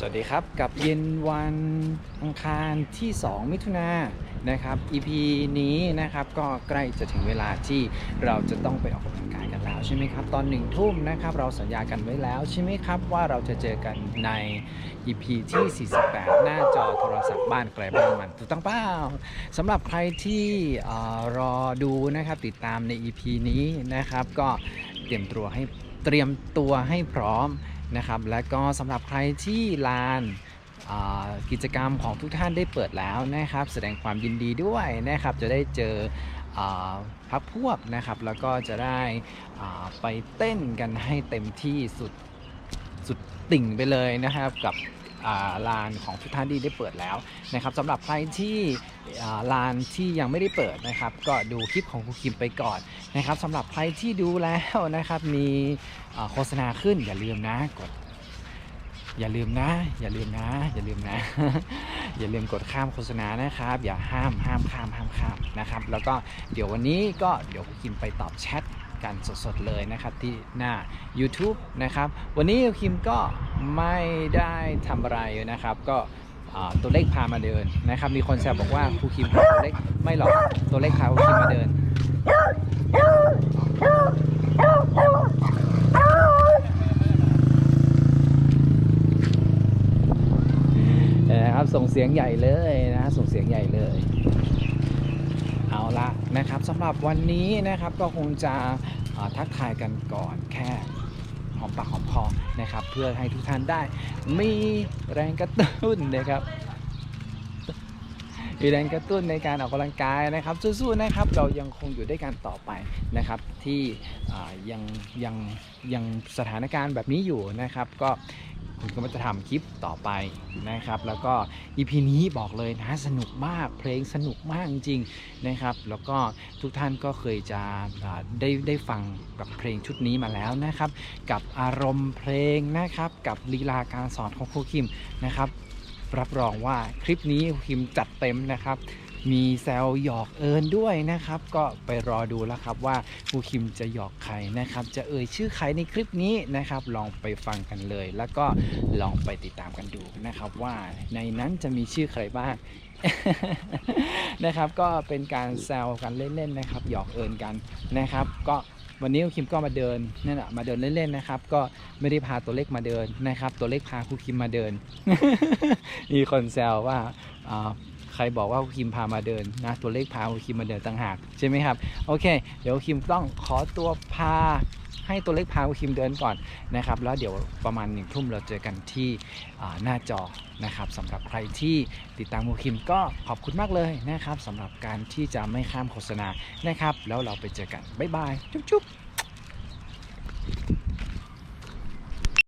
สวัสดีครับ กับเย็นวันอังคารที่ 2 มิถุนายนนะครับ EP นี้นะครับก็ใกล้จะถึงเวลาที่เราจะต้องไปออกกำลังกายกันแล้วใช่ไหมครับ ตอนหนึ่งทุ่มนะครับเราสัญญากันไว้แล้วใช่ไหมครับ ว่าเราจะเจอกันใน EP ที่ 48 หน้าจอโทรศัพท์บ้านไกลบ้านมันถูกต้องเปล่าสำหรับใครที่รอดูนะครับติดตามใน EP นี้นะครับ ก็เตรียมตัวให้เตรียมตัวให้พร้อม นะครับ และก็สำหรับใครที่ลานกิจกรรมของทุกท่านได้เปิดแล้วนะครับ แสดงความยินดีด้วยนะครับ จะได้เจอพักพวกนะครับ แล้วก็จะได้ไปเต้นกันให้เต็มที่สุดสุดติ่งไปเลยนะครับกับ ลานของทุกท่านีได้เปิดแล้วนะครับสำหรับใครที่ลานที่ยังไม่ได้เปิดนะครับ ก็ดูคลิปของครูคิมไปก่อนนะครับสำหรับใครที่ดูแล้วนะครับมีโฆษณาขึ้นอย่าลืมนะกดอย่าลืมนะ อย่าลืมนะ อย่าลืมนะ อย่าลืมกดข้ามโฆษณานะครับ อย่าห้ามห้ามข้ามห้ามข้ามนะครับ แล้วก็เดี๋ยววันนี้ก็เดี๋ยวคิมไปตอบแชท กันสดๆเลยนะครับที่หน้า YouTube นะครับ วันนี้คิมก็ไม่ได้ทำอะไรนะครับ ก็ตัวเลขพามาเดินนะครับ มีคนแซวบอกว่าครูคิมพาตัวเลขไม่หรอกตัวเลขพาครูคิมมาเดินนะครับส่งเสียงใหญ่เลยนะส่งเสียงใหญ่เลย นะครับสำหรับวันนี้นะครับก็คงจะทักทายกันก่อนแค่หอมปากหอมคอนะครับ เพื่อให้ทุกท่านได้ มีแรงกระตุ้นนะครับมีแรงกระตุ้นในการออกกำลังกายนะครับสู้ๆนะครับเรายังคงอยู่ด้วยกันต่อไปนะครับ ที่ยังยังยังสถานการณ์แบบนี้อยู่นะครับ ก็ คุณก็จะทำคลิปต่อไปนะครับ แล้วก็ EP นี้บอกเลยนะสนุกมากเพลงสนุกมากจริงๆนะครับ แล้วก็ทุกท่านก็เคยจะได้ได้ฟังกับเพลงชุดนี้มาแล้วนะครับ กับอารมณ์เพลงนะครับ กับลีลาการสอนของครูคิมนะครับ รับรองว่าคลิปนี้ครูคิมจัดเต็มนะครับ มีแซวหยอกเอิญด้วยนะครับ ก็ไปรอดูแล้วครับว่าครูคิมจะหยอกใครนะครับ จะเอ่ยชื่อใครในคลิปนี้นะครับ ลองไปฟังกันเลย แล้วก็ลองไปติดตามกันดูนะครับ ว่าในนั้นจะมีชื่อใครบ้างนะครับ ก็เป็นการแซวกันเล่นๆนะครับ หยอกเอิญกันนะครับ ก็วันนี้ครูคิมก็มาเดินนั่นแหละมาเดินเล่นๆนะครับ ก็ไม่ได้พาตัวเล็กมาเดินนะครับ ตัวเล็กพาครูคิมมาเดิน มีคนแซวว่าอ่า ใครบอกว่าคิมพามาเดินนะตัวเลขพาคิมมาเดินต่างหากใช่ไหมครับโอเค เดี๋ยวคิมต้องขอตัวพาให้ตัวเลขพาคิมเดินก่อนนะครับแล้วเดี๋ยวประมาณหนึ่งทุ่มเราเจอกันที่หน้าจอนะครับสำหรับใครที่ติดตามครูคิมก็ขอบคุณมากเลยนะครับสำหรับการที่จะไม่ข้ามโฆษณานะครับ แล้วเราไปเจอกัน บ๊ายบาย จุ๊บ